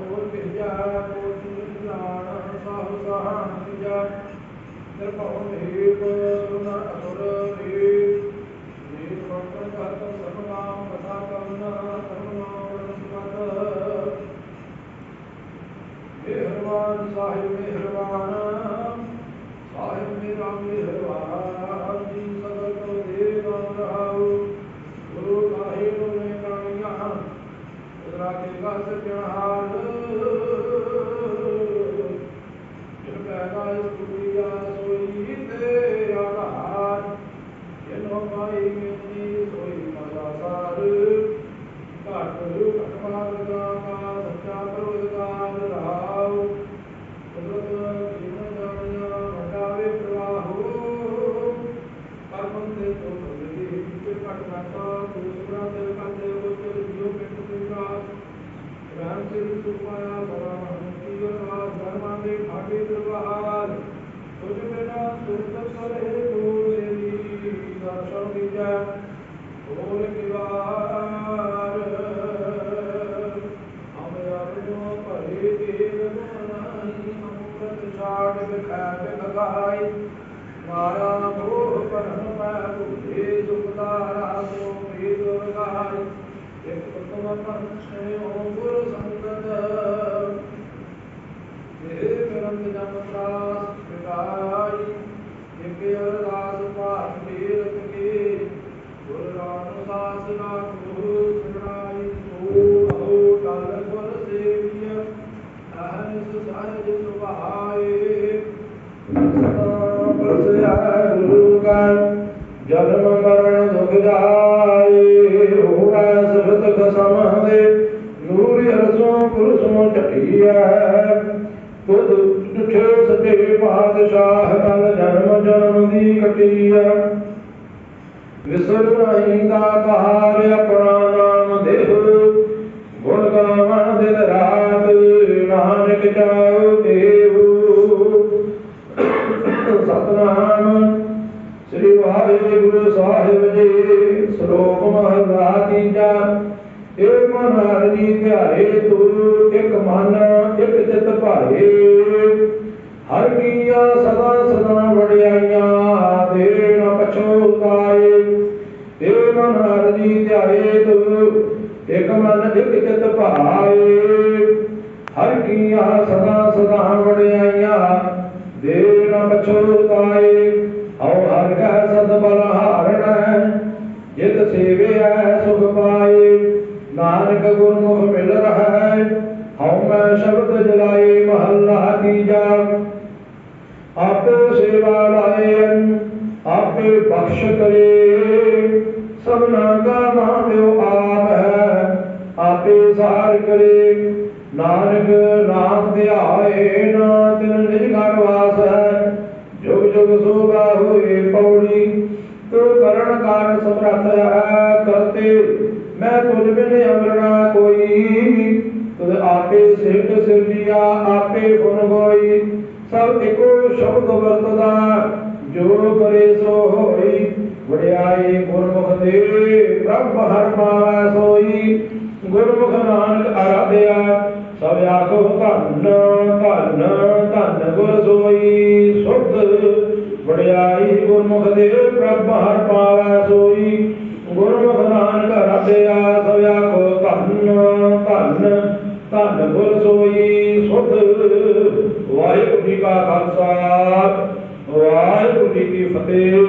ਅਮਤੋਰ ਭੇਜਾ ਕੋਟੀ ਜਾਣ ਸਾਹੁ ਸਹਾਨ ਜਾ ਨਿਰਭਉ ਦੇਵ ਸੁਨ ਅਸੁਰ ਦੇਵ ਦੇਵ ਭਗਤ ਕਰਤ ਸਭ ਨਾਮ ਕਥਾ ਕਵਨ ਧਰਮ ਨਾਮ ਰਸਵਤ ਮਿਹਰਬਾਨ ਸਾਹਿਬ ਮਿਹਰਬਾਨ। ਸਾਹਿਬ ਮੇਰਾ ਮਿਹਰਬਾਨ, ਜੀ ਸਗਲ ਕੋ ਦੇ ਨਾਮ ਰਹਾਉ। ਗੁਰੂ ਕਾਹੇ ਨੂੰ ਮੈਂ ਕਾਣੀਆਂ ਉਦਰਾ ਕੇ ਗਸ ਜਹਾਨ सुखमाया परामहंसी यथा धर्मांगे भागे दुर्वाहार सुजमेना सुरतस्वर हेतु देवी दर्शन विजय भोल निवार हम अर्जुन परे देव मनाई अमृत छाड़ बिखाट लगाई माया भोग परम मैं बुद्धे दुखदारा सो प्रीत लगाई एक तुम मन से ਜਨਮ ਮਰਨ ਦੁਖ ਜਾਏ। ਹੋਵੇ ਸੁਰਤ ਖਸਮ ਦੇ, ਨੂਰ ਹਰਸੋਂ ਪੁਰਸੋਂ ਢਟੀਐ ਤੁਧ ਤੁਠੇ ਸਤੇ ਪਾਤਸ਼ਾਹ ਕਲ ਜਨਮ ਜਨਮ ਦੀ ਕਟੀਐ। ਵਿਸਰ ਨਹੀਂ ਦਾਤਾਰ ਆਪਣਾ ਸਤਨਾਮ। ਸ੍ਰੀ ਵਾਹਿਗੁਰੂ ਸਾਹਿਬ ਜੀ, ਸ਼ਲੋਕ ਮਹਲਾ ਤੀਜਾ। ਏ ਮਨ ਹਰਿ ਧਿਆਏ ਤੂੰ ਇੱਕ ਮਨ, ਇੱਕ ਚਿਤ ਭਾਏ। ਹਰ ਕੀਆ ਸਦਾ ਸਦਾ ਵਡਿਆਈਆਂ ਦੇ ਨ ਪਛੋਤਾਏ ਏ ਮਨ ਹਰਿ ਧਿਆਏ ਤੂੰ ਇੱਕ ਮਨ, ਇੱਕ ਚਿਤ ਭਾਏ। ਹਰ ਕੀਆ ਸਦਾ ਸਦਾ ਵਡਿਆਈਆਂ ਦੇ ਨ ਪਛੋਤਾਏ ਹਉ ਹਰ ਕੈ ਸਦ ਬਲ ਹਾਰਣ ਜਿਤ ਸੇਵਿਐ ਸੁਖ ਪਾਏ। ਨਾਨਕ ਗੁਰਮੁਖ ਮਿਲ ਰਹੈ, ਹਉ ਮੈਂ ਸ਼ਬਦ ਜਲਾਏ ਮਹੱਲਾ ਤੀਜਾ। ਆਪੇ ਸੇਵਾ ਲਾਏ ਆਪੇ ਬਖਸ਼ ਕਰੇ। ਸਭਨਾ ਕਾ ਮਾਨਿਓ ਆਪ ਹੈ, ਆਪੇ ਸਾਰ ਕਰੇ। ਨਾਨਕ ਨਾਮ ਧਿਆਏ ਨਾ ਸਮਰੱਥ ਕਰਤੇ। ਮੈਂ ਤੁਝ ਬਿਨ ਅਮਰਣਾ ਕੋਈ। ਤੁਧ ਆਪੇ ਸਿਰਜ ਸਿਰਜਿਆ ਆਪੇ ਗੁਣ ਗੋਈ। ਸਭ ਇੱਕੋ ਸ਼ਬਦ ਵਰਤਦਾ, ਜੋ ਕਰੇ ਸੋ ਹੋਈ। ਵਡਿਆਈ ਗੁਰਮੁਖ ਦੇ, ਪ੍ਰਭ ਹਰ ਪਾਵੈ ਸੋਈ। ਗੁਰਮੁਖ ਨਾਨਕ ਆਰਾਧਿਆ, ਸਭ ਆਖੋ ਧੰਨ ਧੰਨ ਧੰਨ ਗੁਰ ਸੋਈ। ਸੁਧ ਵਡਿਆਈ ਗੁਰਮੁਖ ਦੇ, ਪ੍ਰਭ ਹਰ ਪਾਵੈ ਸੋਈ। ਗੁਰਮੁਖ ਨਾਨਕ ਆਰਾਧਿਆ ਸਭ ਆਖੋ ਧੰਨ ਧੰਨ ਧੰਨ ਗੁਰ ਸੋਈ ਸੁਧ। ਵਾਹਿਗੁਰੂ ਜੀ ਕਾ ਖਾਲਸਾ, ਵਾਹਿਗੁਰੂ ਜੀ ਕੀ ਫਤਿਹ।